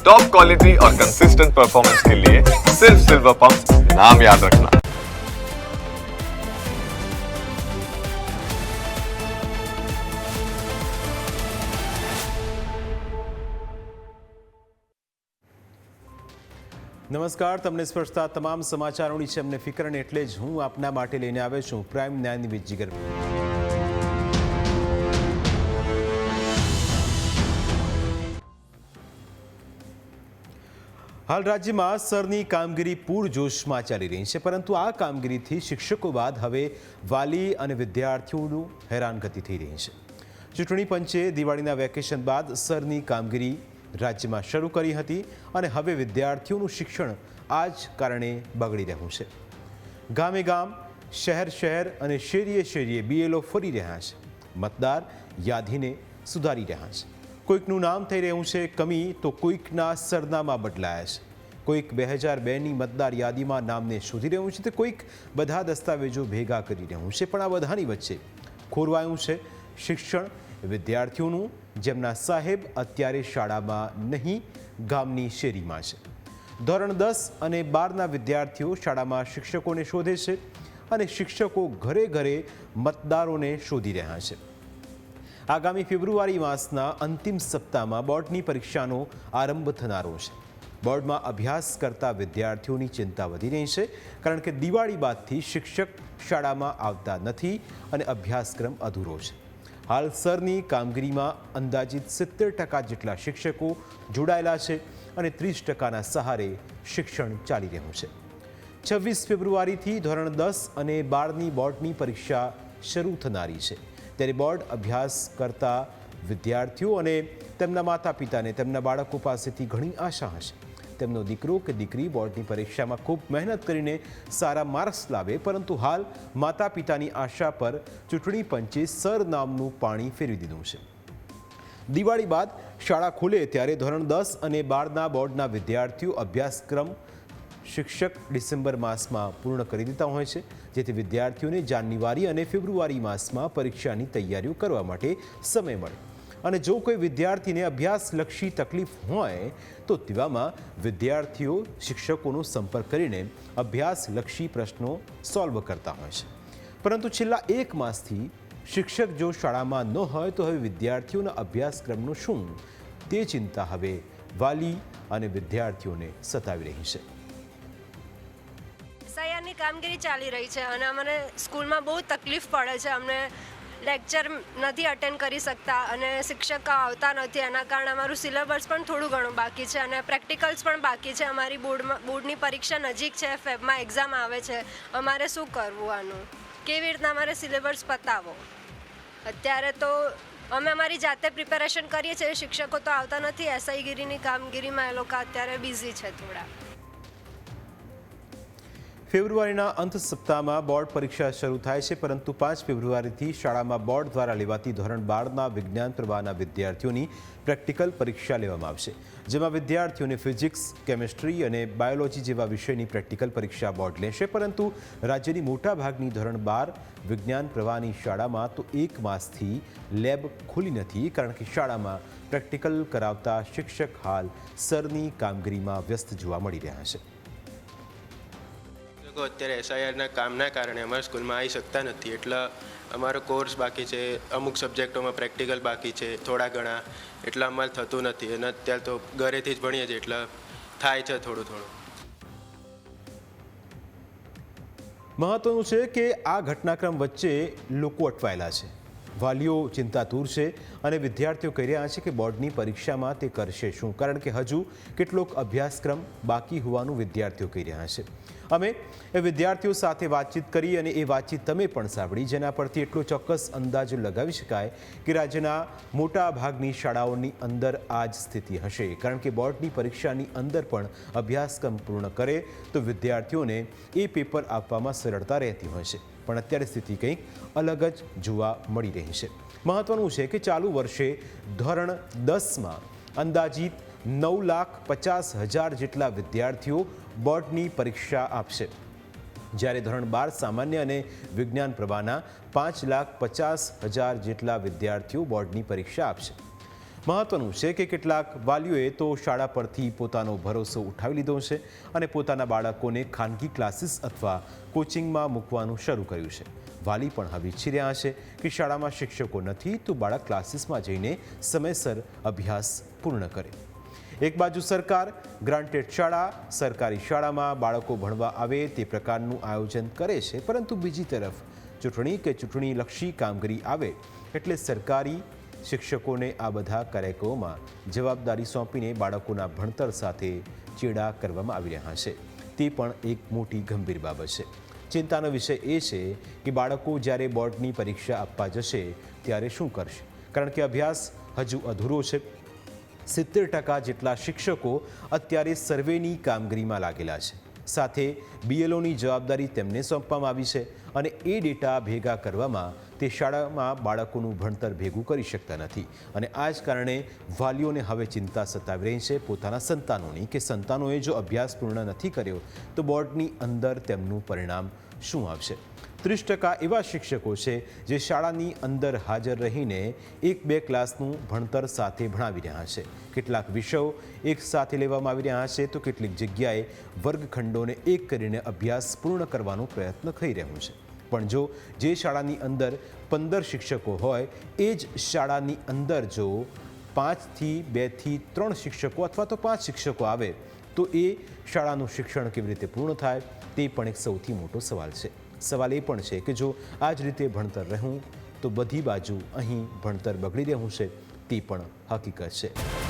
Top quality और consistent performance के लिए सिर्फ सिल्वर पंप नाम याद रखना નમસ્કાર તમને સ્પર્શતા તમામ સમાચારોની છે અમને ફિકર અને એટલે જ હું આપના માટે લઈને આવ્યો છું પ્રાઇમ ન્યાયની વિથ હાલ રાજ્યમાં સરની કામગીરી પૂરજોશમાં ચાલી રહી છે, પરંતુ આ કામગીરીથી શિક્ષકો બાદ હવે વાલી અને વિદ્યાર્થીઓનું હેરાનગતિ થઈ રહી છે. ચૂંટણી પંચે દિવાળીના વેકેશન બાદ સરની કામગીરી રાજ્યમાં શરૂ કરી હતી અને હવે વિદ્યાર્થીઓનું શિક્ષણ આ જ કારણે બગડી રહ્યું છે. ગામે ગામ, શહેર શહેર અને શેરીએ શેરીએ બીએલઓ ફરી રહ્યા છે. મતદાર યાદીને સુધારી રહ્યા છે. કોઈકનું નામ થઈ રહ્યું છે કમી, તો કોઈકના સરનામા બદલાયા છે. કોઈક બે હજાર બેની મતદાર યાદીમાં નામને શોધી રહ્યું છે, તો કોઈક બધા દસ્તાવેજો ભેગા કરી રહ્યું છે, પણ આ બધાની વચ્ચે ખોરવાયું છે શિક્ષણ વિદ્યાર્થીઓનું, જેમના સાહેબ અત્યારે શાળામાં નહીં, ગામની શેરીમાં છે. ધોરણ દસ અને બારના વિદ્યાર્થીઓ શાળામાં શિક્ષકોને શોધે છે અને શિક્ષકો ઘરે ઘરે મતદારોને શોધી રહ્યા છે. આગામી ફેબ્રુઆરી માસના અંતિમ સપ્તાહમાં બોર્ડની પરીક્ષાનો આરંભ થનારો છે. બોર્ડમાં અભ્યાસ કરતા વિદ્યાર્થીઓની ચિંતા વધી રહી છે, કારણ કે દિવાળી બાદથી શિક્ષક શાળામાં આવતા નથી અને અભ્યાસક્રમ અધૂરો છે. હાલ સરની કામગીરીમાં અંદાજિત સિત્તેર ટકા જેટલા શિક્ષકો જોડાયેલા છે અને ત્રીસ ટકાના સહારે શિક્ષણ ચાલી રહ્યું છે. છવ્વીસ ફેબ્રુઆરીથી ધોરણ દસ અને બારની બોર્ડની પરીક્ષા શરૂ થનારી છે. ત્યારે બોર્ડ અભ્યાસ કરતા વિદ્યાર્થીઓ અને તેમના માતા પિતાને તેમના બાળકો પાસેથી ઘણી આશા હશે. તેમનો દીકરો કે દીકરી બોર્ડની પરીક્ષામાં ખૂબ મહેનત કરીને સારા માર્ક્સ લાવે, પરંતુ હાલ માતા પિતાની આશા પર ચૂંટણી પંચે સર નામનું પાણી ફેરવી દીધું છે. દિવાળી બાદ શાળા ખુલે ત્યારે ધોરણ દસ અને બારના બોર્ડના વિદ્યાર્થીઓ અભ્યાસક્રમ શિક્ષક ડિસેમ્બર માસમાં પૂર્ણ કરી દેતા હોય છે, જેથી વિદ્યાર્થીઓને જાન્યુઆરી અને ફેબ્રુઆરી માસમાં પરીક્ષાની તૈયારીઓ કરવા માટે સમય મળે. અને જો કોઈ વિદ્યાર્થીને અભ્યાસલક્ષી તકલીફ હોય, તો તેવામાં વિદ્યાર્થીઓ શિક્ષકોનો સંપર્ક કરીને અભ્યાસલક્ષી પ્રશ્નો સોલ્વ કરતા હોય છે. પરંતુ છેલ્લા એક માસથી શિક્ષક જો શાળામાં ન હોય, તો હવે વિદ્યાર્થીઓના અભ્યાસક્રમનું શું? તે ચિંતા હવે વાલી અને વિદ્યાર્થીઓને સતાવી રહી છે. એસઆઈઆરની કામગીરી ચાલી રહી છે અને અમને સ્કૂલમાં બહુ તકલીફ પડે છે. અમને લેક્ચર નથી અટેન્ડ કરી શકતા અને શિક્ષકો આવતા નથી. એના કારણે અમારું સિલેબસ પણ થોડું ઘણું બાકી છે અને પ્રેક્ટિકલ્સ પણ બાકી છે. અમારી બોર્ડમાં, બોર્ડની પરીક્ષા નજીક છે, ફેબમાં એક્ઝામ આવે છે. અમારે શું કરવું આનું? કેવી રીતના અમારે સિલેબસ પતાવો? અત્યારે તો અમે અમારી જાતે પ્રિપેરેશન કરીએ છીએ. શિક્ષકો તો આવતા નથી. એસઆઈગીરીની કામગીરીમાં એ લોકો અત્યારે બિઝી છે થોડા. ફેબ્રુઆરીના અંત સપ્તાહમાં બોર્ડ પરીક્ષા શરૂ થાય છે, પરંતુ પાંચ ફેબ્રુઆરીથી શાળામાં બોર્ડ દ્વારા લેવાતી ધોરણ બારના વિજ્ઞાન પ્રવાહના વિદ્યાર્થીઓની પ્રેક્ટિકલ પરીક્ષા લેવામાં આવશે, જેમાં વિદ્યાર્થીઓને ફિઝિક્સ, કેમિસ્ટ્રી અને બાયોલોજી જેવા વિષયની પ્રેક્ટિકલ પરીક્ષા બોર્ડ લેશે, પરંતુ રાજ્યની મોટાભાગની ધોરણ બાર વિજ્ઞાન પ્રવાહની શાળામાં તો એક માસથી લેબ ખુલી નથી, કારણ કે શાળામાં પ્રેક્ટિકલ કરાવતા શિક્ષક હાલ સરની કામગીરીમાં વ્યસ્ત જોવા મળી રહ્યા છે. લોકો અત્યારે એસઆઈઆરના કામના કારણે અમારા સ્કૂલમાં આવી શકતા નથી. એટલે અમારો કોર્સ બાકી છે, અમુક સબ્જેક્ટોમાં પ્રેક્ટિકલ બાકી છે, થોડા ઘણા. એટલે અમારે થતું નથી. અને અત્યારે તો ઘરેથી જ ભણીએ છીએ, એટલે થાય છે થોડું થોડું. મહત્વનું છે કે આ ઘટનાક્રમ વચ્ચે લોકો અટવાયેલા છે. વાલીઓ ચિંતાતુર છે અને વિદ્યાર્થીઓ કહી રહ્યા છે કે બોર્ડની પરીક્ષામાં તે કરશે શું? કારણ કે હજુ કેટલોક અભ્યાસક્રમ બાકી હોવાનું વિદ્યાર્થીઓ કહી રહ્યા છે. અમે એ વિદ્યાર્થીઓ સાથે વાતચીત કરી અને એ વાતચીત તમે પણ સાંભળી. જેના પરથી એટલો ચોક્કસ અંદાજો લગાવી શકાય કે રાજ્યના મોટા ભાગની શાળાઓની અંદર આ જ સ્થિતિ હશે. કારણ કે બોર્ડની પરીક્ષાની અંદર પણ અભ્યાસક્રમ પૂર્ણ કરે તો વિદ્યાર્થીઓને એ પેપર આપવામાં સરળતા રહેતી હોય છે. પણ અત્યારે સ્થિતિ કંઈક અલગ જ જોવા મળી રહી છે. મહત્વનું છે કે ચાલુ વર્ષે ધોરણ દસમાં અંદાજિત નવ લાખ પચાસ હજાર જેટલા વિદ્યાર્થીઓ બોર્ડની પરીક્ષા આપશે. જ્યારે ધોરણ બાર સામાન્ય અને વિજ્ઞાન પ્રવાહના પાંચ લાખ પચાસ હજાર જેટલા વિદ્યાર્થીઓ બોર્ડની પરીક્ષા આપશે. મહત્વનું છે કે કેટલાક વાલીઓએ તો શાળા પરથી પોતાનો ભરોસો ઉઠાવી લીધો છે અને પોતાના બાળકોને ખાનગી ક્લાસીસ અથવા કોચિંગમાં મૂકવાનું શરૂ કર્યું છે. વાલી પણ હવે ઈચ્છી રહ્યા છે કે શાળામાં શિક્ષકો નથી તો બાળક ક્લાસીસમાં જઈને સમયસર અભ્યાસ પૂર્ણ કરે. એક બાજુ સરકાર, ગ્રાન્ટેડ શાળા, સરકારી શાળામાં બાળકો ભણવા આવે તે પ્રકારનું આયોજન કરે છે, પરંતુ બીજી તરફ ચૂંટણી કે ચૂંટણીલક્ષી કામગીરી આવે એટલે સરકારી શિક્ષકોને આ બધા કાર્યક્રમોમાં જવાબદારી સોંપીને બાળકોના ભણતર સાથે ચેડા કરવામાં આવી રહ્યા છે. તે પણ એક મોટી ગંભીર બાબત છે. ચિંતાનો વિષય એ છે કે બાળકો જ્યારે બોર્ડની પરીક્ષા આપવા જશે, ત્યારે શું કરશે? કારણ કે અભ્યાસ હજુ અધૂરો છે. સિત્તેર ટકા જેટલા શિક્ષકો અત્યારે સર્વેની કામગીરીમાં લાગેલા છે. સાથે બીએલઓની જવાબદારી તેમને સોંપવામાં આવી છે અને એ ડેટા ભેગા કરવામાં તે શાળામાં બાળકોનું ભણતર ભેગું કરી શકતા નથી અને આ જ કારણે વાલીઓને હવે ચિંતા સતાવી રહી છે પોતાના સંતાનોની કે સંતાનોએ જો અભ્યાસ પૂર્ણ નથી કર્યો તો બોર્ડની અંદર તેમનું પરિણામ શું આવશે? ત્રીસ ટકા એવા શિક્ષકો છે જે શાળાની અંદર હાજર રહીને એક બે ક્લાસનું ભણતર સાથે ભણાવી રહ્યા છે. કેટલાક વિષયો એક સાથે લેવામાં આવી રહ્યા છે તો કેટલીક જગ્યાએ વર્ગખંડોને એક કરીને અભ્યાસ પૂર્ણ કરવાનો પ્રયત્ન થઈ રહ્યો છે. પણ જો જે શાળાની અંદર પંદર શિક્ષકો હોય, એ જ શાળાની અંદર જો પાંચથી બેથી ત્રણ શિક્ષકો અથવા તો પાંચ શિક્ષકો આવે, તો એ શાળાનું શિક્ષણ કેવી રીતે પૂર્ણ થાય, તે પણ એક સૌથી મોટો સવાલ છે. સવાલ એ પણ છે કે જો આ જ રીતે ભણતર રહું, તો બધી બાજુ અહીં ભણતર બગડી રહ્યું છે, તે પણ હકીકત છે.